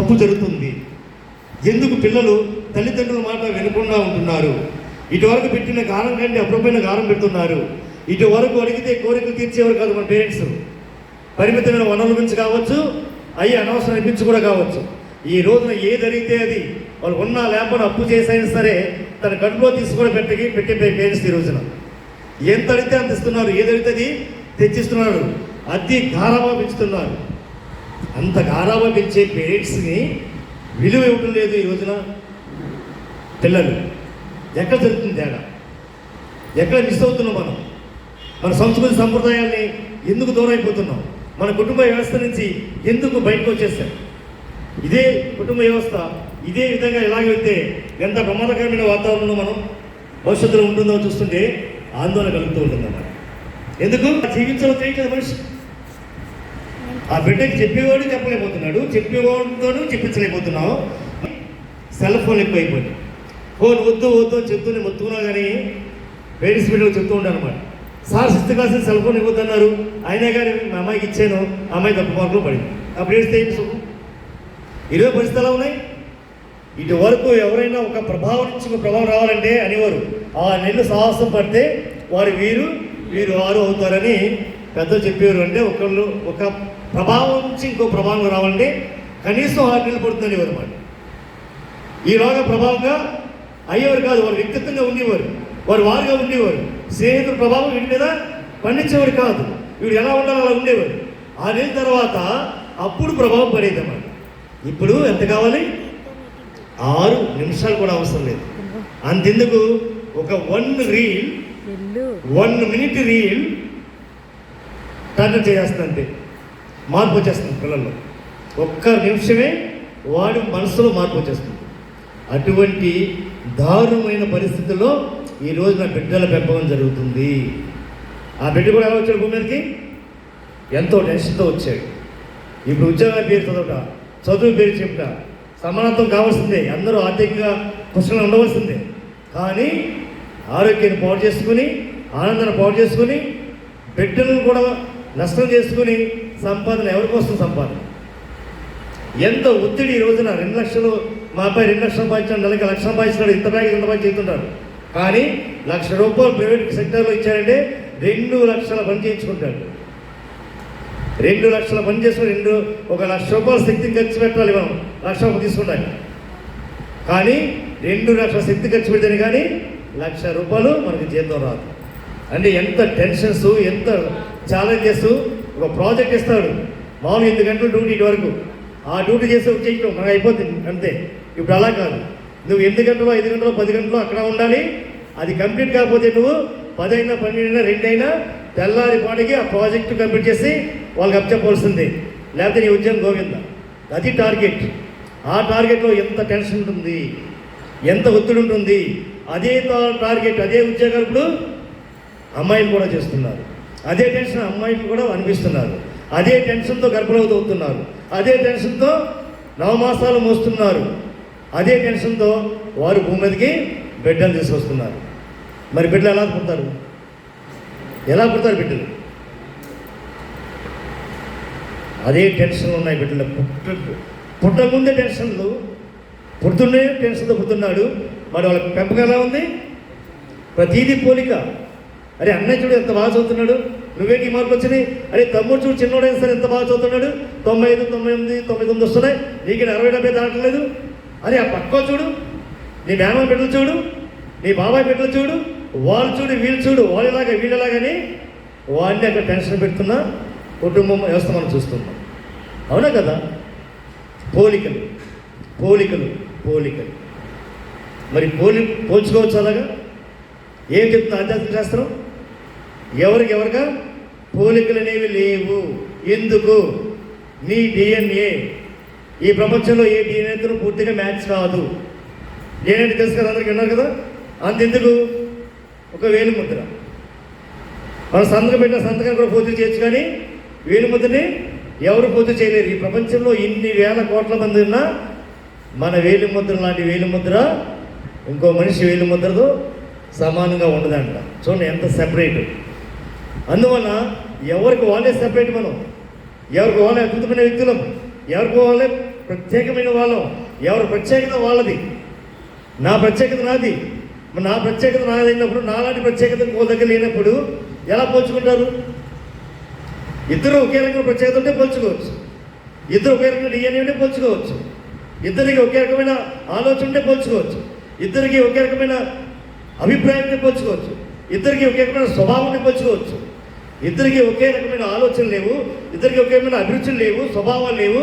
తప్పు జరుగుతుంది. ఎందుకు పిల్లలు తల్లిదండ్రుల మాట వినకుండా ఉంటున్నారు? ఇటువరకు పెట్టిన గారం కంటే అప్రమైన గారం పెడుతున్నారు. ఇటువరకు అడిగితే కోరికలు తీర్చేవారు కాదు మన పేరెంట్స్. పరిమితమైన వనరుల గురించి కావచ్చు అయ్యి అనవసరం అనిపించి కూడా కావచ్చు. ఈ రోజున ఏది అడిగితే అది వాళ్ళు ఉన్నా లేకపోయినా అప్పు చేసైనా సరే తన కడుపులో తీసుకొని పెట్టకి పెట్టే పేరెంట్స్ ఈ రోజున. ఎంత అడిగితే అంత ఇస్తున్నారు. ఏది అడిగితే అది తెచ్చిస్తున్నారు. అతి గారాబా పెంచుతున్నారు. అంత గారాబా పెంచే పేరెంట్స్ని విలువ ఇవ్వటం లేదు ఈ రోజున. పిల్లలు. ఎక్కడ జరుగుతుంది తేడా? ఎక్కడ మిస్ అవుతున్నాం మనం? మన సంస్కృతి సంప్రదాయాల్ని ఎందుకు దూరం అయిపోతున్నాం? మన కుటుంబ వ్యవస్థ నుంచి ఎందుకు బయటకు వచ్చేస్తాం ఇదే కుటుంబ వ్యవస్థ ఇదే విధంగా ఇలాగ వెళ్తే ఎంత ప్రమాదకరమైన వాతావరణంలో మనం భవిష్యత్తులో ఉంటుందో చూస్తుంటే ఆందోళన కలుగుతూ ఉంటుందన్నమాట. ఎందుకు? జీవించడం తెలియట్లేదు మనిషి. ఆ బిడ్డకి చెప్పేవాడు చెప్పలేకపోతున్నాడు చెప్పేవాడితోనూ చెప్పించలేకపోతున్నావు. సెల్ ఫోన్ ఎక్కువైపోయింది. ఫోన్ వద్దు వద్దు అని చెప్తూనే మొత్తుకున్నా కానీ పేరెంట్స్ బిడ్డలు చెప్తూ ఉంటాను అనమాట sir sixth class cell phone ఇవ్వద్దన్నారు అయినా కానీ మా అమ్మాయికి ఇచ్చాను. ఆ అమ్మాయి తప్పు మార్కులు పడింది. అప్పుడు ఏడిస్తే ఏంటి సుఖం ఇరవై పరిస్థితులు ఎలా ఉన్నాయి. ఇటు వరకు ఎవరైనా ఒక ప్రభావం నుంచి ఒక ప్రభావం రావాలంటే అనేవారు. ఆ నెలలు సాహసం పడితే వారు వీరు వీరు వారు అవుతారని పెద్దలు చెప్పేవారు అంటే ఒకళ్ళు ఒక ప్రభావం నుంచి ఇంకో ప్రభావం రావాలంటే కనీసం ఆరు నెలలు పడుతుందని అనేవారు అన్నమాట ఈలోగా ప్రభావంగా అయ్యేవారు కాదు వారు వ్యక్తిత్వంగా ఉండేవారు వారు వారుగా ఉండేవారు. స్నేహితుల ప్రభావం వీటి మీద పండించేవారు కాదు వీడు ఎలా ఉండాలో అలా ఉండేవారు ఆ నెల తర్వాత అప్పుడు ప్రభావం పడేది అన్నమాట. ఇప్పుడు ఎంత కావాలి? ఆరు నిమిషాలు కూడా అవసరం లేదు. అంతెందుకు? ఒక one reel one minute reel turn చేస్తుందంటే మార్పు వచ్చేస్తుంది పిల్లల్లో. ఒక్క నిమిషమే వాడి మనసులో మార్పు వచ్చేస్తుంది. అటువంటి దారుణమైన పరిస్థితుల్లో ఈ నా బిడ్డల పెంపకం జరుగుతుంది. ఆ బిడ్డ కూడా ఎలా వచ్చాడు భూమి ఎంతో టెన్షన్తో వచ్చాడు. ఇప్పుడు ఉద్యోగం పేరు చదవట చదువు పేరు చెప్తా సమానత్వం కావాల్సిందే. అందరూ ఆర్థికంగా పుష్కలంగా ఉండవలసిందే. కానీ ఆరోగ్యాన్ని పాటు చేసుకుని ఆనందాన్ని పాటు చేసుకుని బిడ్డలను కూడా నష్టం చేసుకుని సంపాదన ఎవరికి వస్తుంది సంపాదన? ఎంత ఒత్తిడి ఈ రోజున? రెండు లక్షలు మా అబ్బాయి రెండు లక్షలు సంపాదించాడు నెలకి లక్ష సంపాదించినాడు ఇంత బ్యాగ్ ఇంత బ్యాగ్ చేస్తుంటారు కానీ లక్ష రూపాయలు ప్రైవేట్ సెక్టర్లో ఇచ్చారంటే రెండు లక్షల పని చేయించుకుంటాడు. రెండు లక్షల పని చేసుకుని రెండు ఒక లక్ష రూపాయల శక్తిని ఖర్చు పెట్టాలి మనం. లక్ష రూపాయలు తీసుకుంటాం కానీ రెండు లక్షల శక్తి ఖర్చు పెడితేనే కానీ లక్ష రూపాయలు మనకి జీతం రాదు. అంటే ఎంత టెన్షన్స్ ఎంత ఛాలెంజెస్ ఒక ప్రాజెక్ట్ ఇస్తాడు. మామూలు ఎనిమిది గంటలు డ్యూటీ ఇటు వరకు. ఆ డ్యూటీ చేసి వచ్చేయటం మనకు అయిపోతుంది అంతే. ఇప్పుడు అలా కాదు. నువ్వు ఎనిమిది గంటలు ఐదు గంటలు పది గంటలు అక్కడ ఉండాలి. అది కంప్లీట్ కాకపోతే నువ్వు పదైనా పన్నెండైనా రెండైనా తెల్లారి పాటికి ఆ ప్రాజెక్టు కంప్లీట్ చేసి వాళ్ళకి అప్పచెప్పవలసింది లేకపోతే నీ ఉద్యోగం గోవింద అది టార్గెట్ ఆ టార్గెట్లో ఎంత టెన్షన్ ఉంటుంది? ఎంత ఒత్తిడి ఉంటుంది? అదే టార్గెట్ అదే ఉద్యోగాలు ఇప్పుడు అమ్మాయిలు కూడా చేస్తున్నారు. అదే టెన్షన్ అమ్మాయిలు కూడా అనిపిస్తున్నారు. అదే టెన్షన్తో గర్భవతి అవుతున్నారు అదే టెన్షన్తో నవమాసాలు మోస్తున్నారు. అదే టెన్షన్తో వారు భూమి మీదకి బిడ్డలు తీసుకొస్తున్నారు. మరి బిడ్డలు ఎలా పుడతారు? ఎలా పుడతారు బిడ్డలు? అదే టెన్షన్లు ఉన్నాయి బిడ్డలు. పుట్ట పుట్టకముందే టెన్షన్లు. పుడుతుండే టెన్షన్తో పుడుతున్నాడు. మరి వాళ్ళ పెంపకం ఎలా ఉంది? ప్రతీది పోలిక. అరే అన్నయ్య చూడు ఎంత బాగా చదువుతున్నాడు. నువ్వేంటి ఈ మార్కులు వచ్చినాయి. అరే తమ్ముడు చూడు చిన్నోడైనా సరే ఎంత బాగా చదువుతున్నాడు. తొంభై ఐదు తొంభై ఎనిమిది తొంభై తొమ్మిది వస్తున్నాయి. నీకు అరవై డెబ్బై దాటలేదు. అరే ఆ పక్క చూడు. నీ మేమ బిడ్డలు చూడు. నీ బాబాయ్ బిడ్డలు చూడు. వాళ్ళు చూడు వీళ్ళు చూడు. వాళ్ళలాగా వీళ్ళలాగాని వాడిని అక్కడ టెన్షన్ పెడుతున్నా కుటుంబం వ్యవస్థ మనం చూస్తున్నాం. అవునా కదా? పోలికలు పోలికలు పోలికలు. మరి పోలి పోల్చుకోవచ్చు అలాగా? ఏం చెప్తుంది ఆధ్యాత్మిక శాస్త్రం? ఎవరికి ఎవరిగా? పోలికలు అనేవి లేవు. ఎందుకు? నీ డిఎన్ఏ ఈ ప్రపంచంలో ఏ డిఎన్ఏతో పూర్తిగా మ్యాచ్ కాదు. డిఎన్ఏ తెలుసు కదా అందరికి విన్నారు కదా? అంతెందుకు? ఒక వేలు ముద్ర మన సంతకం పెట్టిన సంతకాన్ని కూడా పూర్తి చేయొచ్చు కానీ వేలు ముద్రని ఎవరు పూర్తి చేయలేరు. ఈ ప్రపంచంలో ఇన్ని వేల కోట్ల మంది ఉన్నా మన వేలు ముద్ర లాంటి వేలు ముద్ర ఇంకో మనిషి వేలు ముద్రతో సమానంగా ఉండదంట. చూడండి ఎంత సెపరేట్ అందువల్ల ఎవరికి వాళ్ళే సెపరేట్ మనం? ఎవరికి వాళ్ళే అద్భుతమైన వ్యక్తులం? ఎవరికి వాళ్ళే ప్రత్యేకమైన వాళ్ళం? ఎవరి ప్రత్యేకత వాళ్ళది? నా ప్రత్యేకత నాది. నా ప్రత్యేకత నాదైనప్పుడు నాలాంటి ప్రత్యేకత ఇంకో దగ్గర లేనప్పుడు ఎలా పోల్చుకుంటారు? ఇద్దరు ఒకే రకమైన ప్రత్యేకత ఉంటే పోల్చుకోవచ్చు. ఇద్దరు ఒకే రకమైన డిఎన్ఏ ఉంటే పోల్చుకోవచ్చు. ఇద్దరికి ఒకే రకమైన ఆలోచన ఉంటే పోల్చుకోవచ్చు. ఇద్దరికి ఒకే రకమైన అభిప్రాయం పోల్చుకోవచ్చు. ఇద్దరికి ఒకే రకమైన స్వభావం నింపచ్చుకోవచ్చు పోల్చుకోవచ్చు ఇద్దరికి ఒకే రకమైన ఆలోచన లేవు ఇద్దరికి ఒకే రకమైన అభిరుచులు లేవు స్వభావాలు లేవు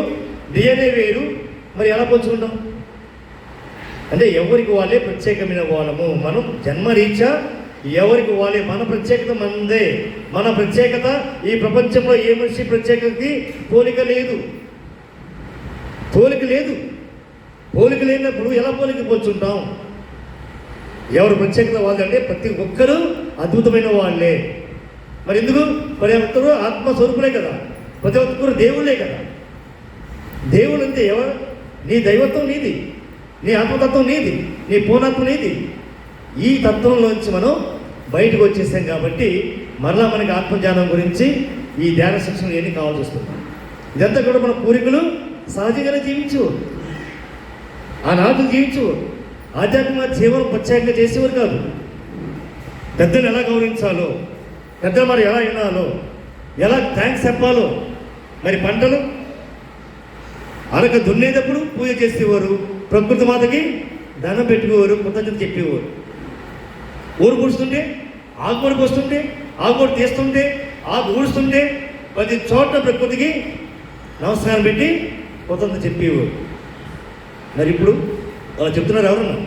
డిఎన్ఏ వేరు. మరి ఎలా పోల్చుకుంటాం అంటే ఎవరికి వాళ్ళే ప్రత్యేకమైన వాళ్ళము మనం జన్మరీత్యా ఎవరికి వాళ్ళే? మన ప్రత్యేకత మనదే మన ప్రత్యేకత ఈ ప్రపంచంలో ఏ మనిషి ప్రత్యేకతకి పోలిక లేదు. పోలిక లేదు. పోలిక లేనప్పుడు ఎలా పోలిక పోల్చుంటాం ఎవరు ప్రత్యేకత వాళ్ళంటే ప్రతి ఒక్కరూ అద్భుతమైన వాళ్ళే. మరి ఎందుకు? మరి ఒక్కరు ఆత్మస్వరూపులే కదా. ప్రతి ఒక్కరు దేవుళ్ళే కదా. దేవుడు అంటే ఎవరు? నీ దైవత్వం నీది. నీ ఆత్మతత్వం నీది. నీ పూర్ణత్వం నీది. ఈ తత్వంలోంచి మనం బయటకు వచ్చేసాం కాబట్టి మరలా మనకి ఆత్మజ్ఞానం గురించి ఈ ధ్యాన శిక్షణ ఎన్ని కావాల్సి వస్తుంది? ఇదంతా కూడా మన పూర్వీకులు సహజంగానే జీవించు ఆనాడు జీవించు ఆధ్యాత్మిక జీవనం ప్రత్యేకంగా చేసేవారు కాదు. పెద్దలు ఎలా గౌరవించాలో పెద్దలు మరి ఎలా వినాలో ఎలా థ్యాంక్స్ చెప్పాలో మరి పంటలు అరక దున్నేటప్పుడు పూజ చేసేవారు ప్రకృతి మాతకి దండం పెట్టుకోవారు కృతజ్ఞత చెప్పేవారు. ఊరు పూడుస్తుంటే ఆకుమడి వస్తుంటే ఆకుమడి తీస్తుంటే ఆకు ఊడుస్తుంటే ప్రతి చోట ప్రకృతికి నమస్కారం పెట్టి కృతజ్ఞత చెప్పేవారు. మరి ఇప్పుడు అలా చెప్తున్నారు ఎవరన్నా?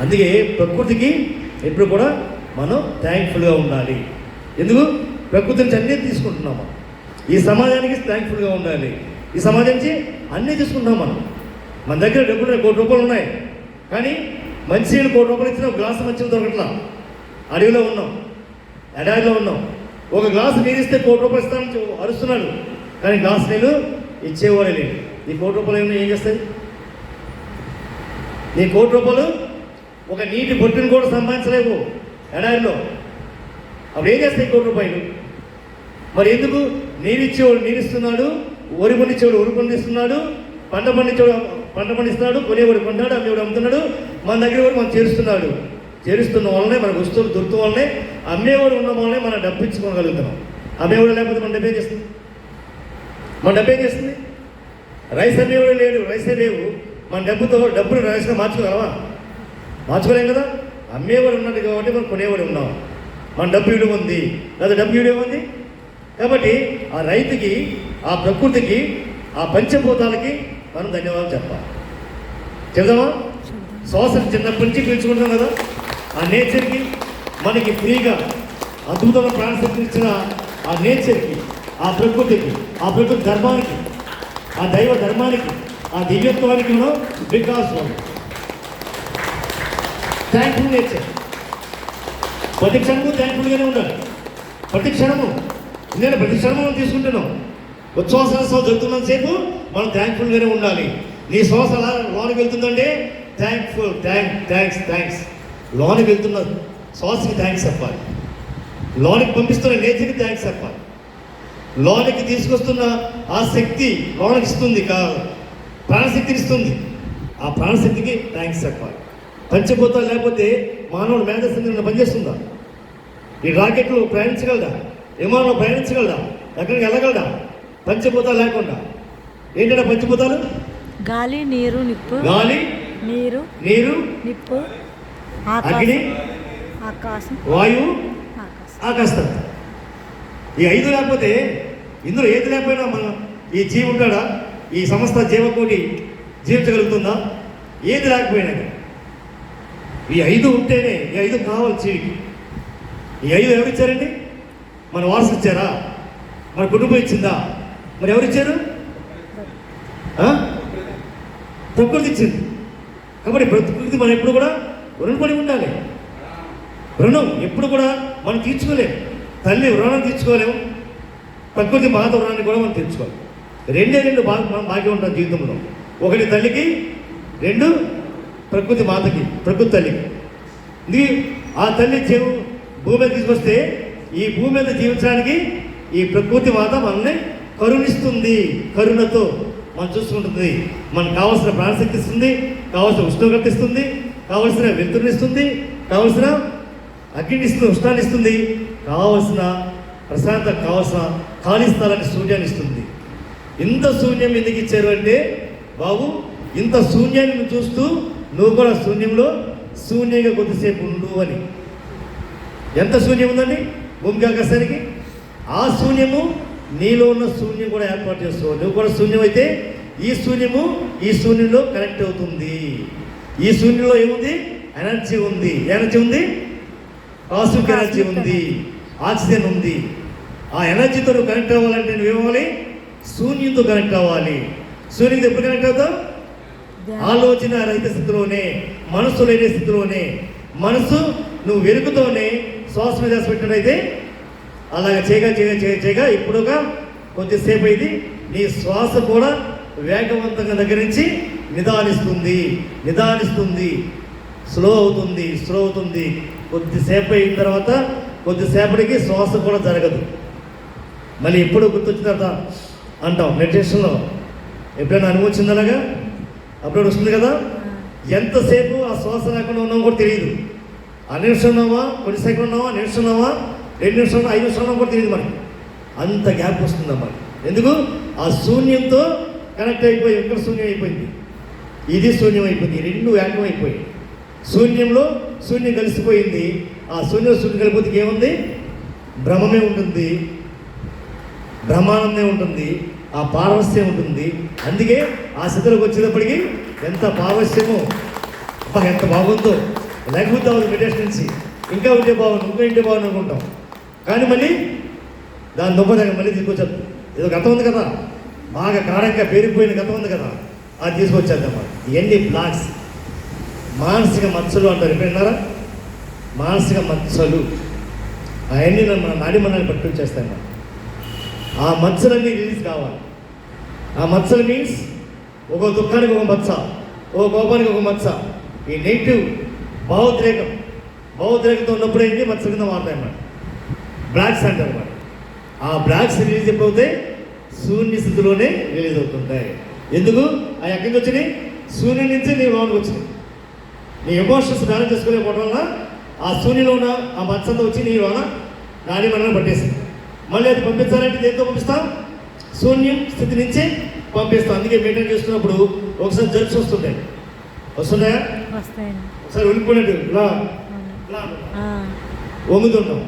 అందుకే ప్రకృతికి ఎప్పుడు కూడా మనం థ్యాంక్ఫుల్గా ఉండాలి. ఎందుకు? ప్రకృతి నుంచి అన్నీ తీసుకుంటున్నాము ఈ సమాజానికి థ్యాంక్ఫుల్గా ఉండాలి. ఈ సమాజం నుంచి అన్నీ తీసుకుంటాం మనం. మన దగ్గర డబ్బులు కోటి రూపాయలు ఉన్నాయి. కానీ మంచి నీళ్ళు కోటి రూపాయలు ఇచ్చిన ఒక గ్లాసు మంచిగా దొరకట్లా? అడవిలో ఉన్నాం. ఎడారిలో ఉన్నాం. ఒక గ్లాసు నీరు ఇస్తే కోటి రూపాయలు ఇస్తామని అరుస్తున్నాడు. కానీ గ్లాసు నీళ్ళు ఇచ్చేవాడే లేడు. ఈ కోటి రూపాయలు ఏమైనా ఏం చేస్తాయి? నీ కోటి రూపాయలు ఒక నీటి బొట్టును కూడా సంపాదించలేవు. ఎడారిలో. అప్పుడు ఏం చేస్తాయి కోటి రూపాయలు? మరి ఎందుకు? నీరిచ్చేవాడు నీరిస్తున్నాడు వరి పండించేవాడు వరి పండిస్తున్నాడు పంట పండించేవాడు పంట పండిస్తున్నాడు కొనేవాడు కొన్నాడు అమ్మేవాడు అమ్ముతున్నాడు మన దగ్గర కూడా మనం చేరుస్తున్నాడు. చేరుస్తున్న వల్లనే మనకు వస్తువులు దొరుకుతున్న వల్లనే అమ్మేవాడు ఉన్న వల్లనే మనం డబ్బు ఇచ్చుకోగలుగుతున్నాం. అమ్మేవాడు లేకపోతే మన డబ్బు ఏం చేస్తుంది? మన డబ్బు ఏం చేస్తుంది? రైస్ అమ్మేవాడు లేడు రైసే లేవు. మన డబ్బుతో డబ్బులు రైస్గా మార్చుకోగలవా? మార్చుకోలేం కదా? అమ్మేవాడు ఉన్నాడు కాబట్టి మనం కొనేవాడు ఉన్నాం. మన డబ్బు విలువ ఉంది. లేదా డబ్బు విలువ ఉంది కాబట్టి ఆ రైతుకి ఆ ప్రకృతికి ఆ పంచభూతాలకి మనం ధన్యవాదాలు చెప్పాలి. చెప్దామా? శ్వాస చిన్నప్పటి నుంచి పీల్చుకుంటాం కదా? ఆ నేచర్కి మనకి ఫ్రీగా అద్భుతమైన ప్రాణశక్తి ఇచ్చిన ఆ నేచర్కి ఆ ప్రకృతికి ఆ ప్రకృతి ధర్మానికి ఆ దైవ ధర్మానికి ఆ దివ్యత్వానికి మనం బికాస్ థ్యాంక్ఫుల్ నేచర్ ప్రతి క్షణము థ్యాంక్ఫుల్గానే ఉండాలి. ప్రతి క్షణము నేను ప్రతి క్షణము మనం తీసుకుంటున్నాం. ఉచ్ఛ్వాసోత్సవం జరుగుతున్నంతసేపు మనం థ్యాంక్ఫుల్గానే ఉండాలి. నీ శ్వాస లోనికి వెళ్తుందంటే థ్యాంక్ఫుల్ థ్యాంక్ థ్యాంక్స్ థ్యాంక్స్ లోనికి వెళ్తున్న శ్వాసకి థ్యాంక్స్ చెప్పాలి. లోనికి పంపిస్తున్న నేచర్కి థ్యాంక్స్ చెప్పాలి. లోనికి తీసుకొస్తున్న ఆ శక్తి ఇస్తుంది కా ప్రాణశక్తిని ఇస్తుంది ఆ ప్రాణశక్తికి థ్యాంక్స్ చెప్పాలి. పంచభూతాలు లేకపోతే మానవుడు మేధస్సు పనిచేస్తుందా? ఈ రాకెట్లు ప్రయాణించగలదా విమానంలో ప్రయాణించగలదా ఎక్కడికి వెళ్ళగలదా పంచభూతాలు లేకుండా. ఏంటంటే పంచభూతాలు? గాలి నీరు నిప్పు. గాలి నీరు. నీరు. నిప్పు. అగ్ని. ఆకాశం. ఆకాశం. వాయువు ఆకాశం. ఈ ఐదు లేకపోతే ఇందులో ఏది లేకపోయినా మనం ఈ జీవి ఉంటాడా ఈ సమస్త జీవకోటి జీవించగలుగుతుందా? ఏది లేకపోయినా ఈ ఐదు ఉంటేనే ఈ ఐదు కావాలి జీవికి ఈ ఐదు ఎవరు ఇచ్చారండి? మన వారసు ఇచ్చారా? మన కుటుంబం ఇచ్చిందా? మరి ఎవరు ఇచ్చారు? ప్రకృతి ఇచ్చింది. కాబట్టి ప్రకృతి మనం ఎప్పుడు కూడా రుణపడి ఉండాలి. రుణం ఎప్పుడు కూడా మనం తీర్చుకోలేము తల్లి రుణం తీర్చుకోలేము. ప్రకృతి మాత కూడా మనం తీర్చుకోవాలి రెండే రెండు బాగా మనం భాగ్యం ఉంటాం జీవితంలో. ఒకటి తల్లికి రెండు ప్రకృతి మాతకి ప్రకృతి తల్లికి. ఇది ఆ తల్లి జీవం భూమి మీద తీసుకొస్తే ఈ భూమి మీద జీవించడానికి ఈ ప్రకృతి మాత మనల్ని కరుణిస్తుంది. కరుణతో మనం చూసుకుంటుంది. మనకు కావాల్సిన ప్రాణశక్తి ఇస్తుంది కావాల్సిన ఉష్ణోగ్రత ఇస్తుంది కావాల్సిన వెలుతురుని ఇస్తుంది కావాల్సిన ఉష్ణాన్ని ఇస్తుంది కావలసిన ప్రశాంత కావాల్సిన ఖాళీ స్థలాన్ని సూర్యాన్ని ఇస్తుంది. ఇంత శూన్యం ఎందుకు ఇచ్చారు అంటే బాబు ఇంత శూన్యాన్ని చూస్తూ నువ్వు కూడా శూన్యంలో శూన్యంగా కొద్దిసేపు ఉండు అని. ఎంత శూన్యం ఉందండి? భూమికి ఆకాశానికి? ఆ శూన్యము నీలో ఉన్న శూన్యం కూడా ఏర్పాటు చేస్తావు. నువ్వు కూడా శూన్యం అయితే ఈ శూన్యము ఈ శూన్యంలో కనెక్ట్ అవుతుంది. ఈ శూన్యంలో ఏముంది? ఎనర్జీ ఉంది. ఎనర్జీ ఉంది? కాస్మిక్ ఎనర్జీ ఉంది. ఆక్సిజన్ ఉంది. ఆ ఎనర్జీతో నువ్వు కనెక్ట్ అవ్వాలంటే నువ్వు ఏమవ్వాలి? శూన్యంతో కనెక్ట్ అవ్వాలి. శూన్యంతో ఎప్పుడు కనెక్ట్ అవుతావు. ఆలోచన రహిత స్థితిలోనే మనసు లేని స్థితిలోనే. మనసు నువ్వు వెలుగుతోనే శ్వాస మీద పెట్టినట్టయితే అలాగ చేయగా చేయగా చేయగా చేయగా ఇప్పుడుగా కొద్దిసేపు అయింది. నీ శ్వాస కూడా వేగవంతంగా దగ్గర నుంచి నిదానిస్తుంది నిదానిస్తుంది. స్లో అవుతుంది స్లో అవుతుంది. కొద్దిసేపు అయిన తర్వాత కొద్దిసేపటికి శ్వాస కూడా జరగదు. మళ్ళీ ఎప్పుడు గుర్తొచ్చిన తర్వాత అంటాం మెడిటేషన్లో ఎప్పుడైనా అనుభవం వచ్చిందనగా అప్పుడు వస్తుంది కదా? ఎంతసేపు ఆ శ్వాస లేకుండా ఉన్నామో కూడా తెలియదు. ఆ నిమిషం ఉన్నావా? కొన్ని సెకండ్ ఉన్నావా? నిమిషం ఉన్నావా? రెండు నిమిషం ఐదు నిమిషం ఉన్నావా కూడా తెలియదు మనకి. అంత గ్యాప్ వస్తుందన్నమాట ఎందుకు? ఆ శూన్యంతో కనెక్ట్ అయిపోయి ఎక్కడ శూన్యం అయిపోయింది? ఇది శూన్యం అయిపోయింది. రెండు ఏకం అయిపోయి శూన్యంలో శూన్యం కలిసిపోయింది. ఆ శూన్యం శూన్యం కలిపితే ఏముంది? భ్రమమే ఉంటుంది. బ్రహ్మానందమే ఉంటుంది ఆ పారవస్యం ఉంటుంది. అందుకే ఆ స్థితిలోకి వచ్చేటప్పటికి ఎంత పారవస్యమో ఎంత బాగుందో. లేకపోతే అవ్వదు మెడిటేషన్ నుంచి ఇంకా ఉంటే బాగుంది ఇంకా ఉంటే బాగుంది అనుకుంటాం. కానీ మళ్ళీ దాని దొంగదాకా మళ్ళీ తీసుకొచ్చారు ఏదో గతం ఉంది కదా. బాగా కారంగా పేరుకుపోయిన గతం ఉంది కదా. అది తీసుకొచ్చేద్దామా ఇవన్నీ బ్లాక్స్ మానసిక మచ్చలు అంటారు. ఎప్పుడన్నారా మానసిక మచ్చలు. అవన్నీ మన నాడి మనల్ని పట్టుకొచ్చేస్తాయి ఆ మచ్చలన్నీ రిలీజ్ కావాలి. ఆ మచ్చలు మీన్స్ ఒక దుఃఖానికి ఒక మచ్చ ఒక కోపానికి ఒక మచ్చ. ఈ నెగిటివ్ భావోద్రేకం భావోద్రేకంతో ఉన్నప్పుడు ఏంటి మచ్చ కింద మారుతాయన్నమాట బ్లాక్స్ అంటారు అన్నమాట. ఆ బ్లాక్స్ రిలీజ్ అయిపోతే శూన్య స్థితిలోనే రిలీజ్ అవుతుంటాయి. ఎందుకు? ఆ ఎక్కడికి వచ్చినాయి? శూన్యం నుంచి నీ లోనికి వచ్చినాయి. నీ ఎమోషన్స్ బ్యాలెన్స్ చేసుకోలేకపోవడం వల్ల ఆ శూన్యలో ఉన్న ఆ మచ్చంతా వచ్చి నీ లోన నాని మనల్ని పట్టేసింది. మళ్ళీ అది పంపించాలంటే దేంతో పంపిస్తాం? శూన్యం స్థితి నుంచి పంపిస్తాం. అందుకే మెయింటైన్ చేస్తున్నప్పుడు ఒకసారి జర్క్స్ వస్తుంటాయి. వస్తున్నాయా ఒకసారి వెళ్ళిపోయినట్టు ఆ, వంగుతుంటాం.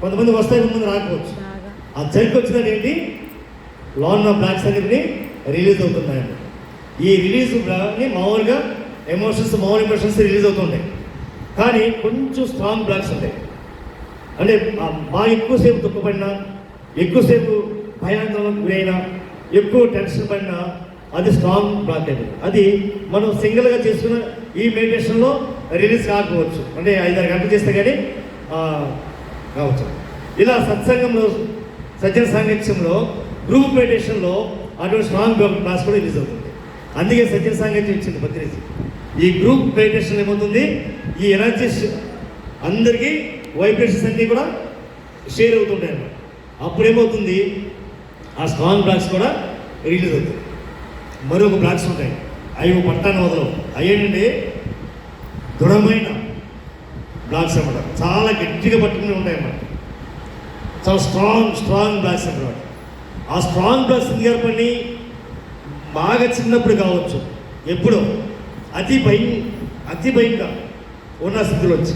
కొంతమంది వస్తాయి కొంతమంది రాకపోవచ్చు. ఆ జర్క్ వచ్చినది ఏంటి? లాన్ ఆఫ్ బ్లాక్స్ అనేవి రిలీజ్ అవుతున్నాయండి ఈ రిలీజ్ మామూలుగా ఎమోషన్స్ మామూలు ఎమోషన్స్ రిలీజ్ అవుతుంటాయి. కానీ కొంచెం స్ట్రాంగ్ బ్లాక్స్ ఉంటాయి. అంటే బాగా ఎక్కువసేపు దుఃఖపడినా ఎక్కువసేపు భయాందోళనకు గురైనా ఎక్కువ టెన్షన్ పడినా అది స్ట్రాంగ్ బ్లాక్ అది. మనం సింగిల్గా చేసుకున్న ఈ మెడిటేషన్లో రిలీజ్ కాకపోవచ్చు. అంటే ఐదారు గంటలు చేస్తే కానీ కావచ్చు. ఇలా సత్సంగంలో సజ్జన సాంగత్యంలో గ్రూప్ మెడిటేషన్లో అటువంటి స్ట్రాంగ్ క్లాస్ కూడా రిలీజ్ అవుతుంది. అందుకే సజ్జన సాంగత్యం ఇచ్చింది పత్రిక ఈ గ్రూప్ మెడిటేషన్ ఏమవుతుంది? ఈ ఎనర్జీస్ అందరికీ వైబ్రేషన్స్ అన్నీ కూడా షేర్ అవుతుంటాయి అన్నమాట అప్పుడు ఏమవుతుంది ఆ స్ట్రాంగ్ బ్లాక్స్ కూడా రిలీజ్ అవుతాయి. మరొక బ్లాక్స్ ఉంటాయి. అవి పట్టాన్ని వదలవు. అయ్యేంటంటే దృఢమైన బ్లాక్స్ అన్నమాట. చాలా గట్టిగా పట్టుకుని ఉంటాయి అన్నమాట. చాలా స్ట్రాంగ్ స్ట్రాంగ్ బ్లాక్స్ అన్నమాట. ఆ స్ట్రాంగ్ బ్లాక్స్ ఏర్పడి బాగా చిన్నప్పుడు కావచ్చు. ఎప్పుడో. అతి భయం అతి భయంగా ఉన్న స్థితిలో వచ్చి.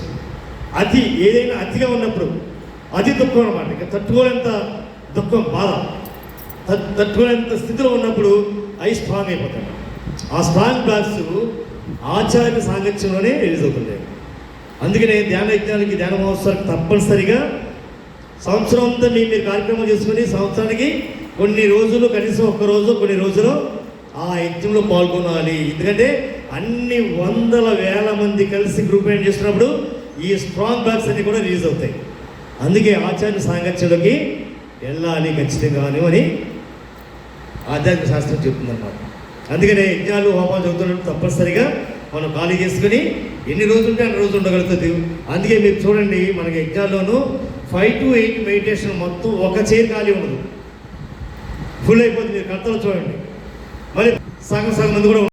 అతి ఏదైనా అతిగా ఉన్నప్పుడు అతి దుఃఖం అనమాట ఇక తట్టుకోలేంత దుఃఖం బాధ. తట్- తట్టుకోలేంత స్థితిలో ఉన్నప్పుడు అవి స్ట్రాంగ్ అయిపోతాడు ఆ స్ట్రాంగ్ బ్లాక్స్ ఆచార్య సాంగత్యంలోనే రిలీజ్ అవుతుంది అందుకనే ధ్యాన యజ్ఞానికి ధ్యాన మహోత్సవానికి తప్పనిసరిగా సంవత్సరం అంతా మీ మీరు కార్యక్రమం చేసుకుని సంవత్సరానికి కొన్ని రోజులు కనీసం ఒక్క రోజు కొన్ని రోజులు ఆ యజ్ఞంలో పాల్గొనాలి. ఎందుకంటే అన్ని వందల వేల మంది కలిసి గ్రూప్ మైండ్ చేస్తున్నప్పుడు ఈ స్ట్రాంగ్ బ్యాగ్స్ అన్నీ కూడా రిలీజ్ అవుతాయి. అందుకే ఆచార్య సాంగత్యంలోకి వెళ్ళాలి ఖచ్చితంగాను అని ఆధ్యాత్మిక శాస్త్రం చెప్తుందన్నమాట. అందుకనే యజ్ఞాలు హోమాలు చదువుతున్నప్పుడు తప్పనిసరిగా మనం ఖాళీ చేసుకుని ఎన్ని రోజులు ఉంటే అన్ని రోజులు ఉండగలుగుతుంది. అందుకే మీరు చూడండి మనకి యజ్ఞాల్లోనూ ఫైవ్ టు ఎయిట్ మెడిటేషన్ మొత్తం ఒక చైర్ ఖాళీ ఉండదు. ఫుల్ అయిపోతుంది. మీరు కర్తలు చూడండి. మరి సగం సగం మంది కూడా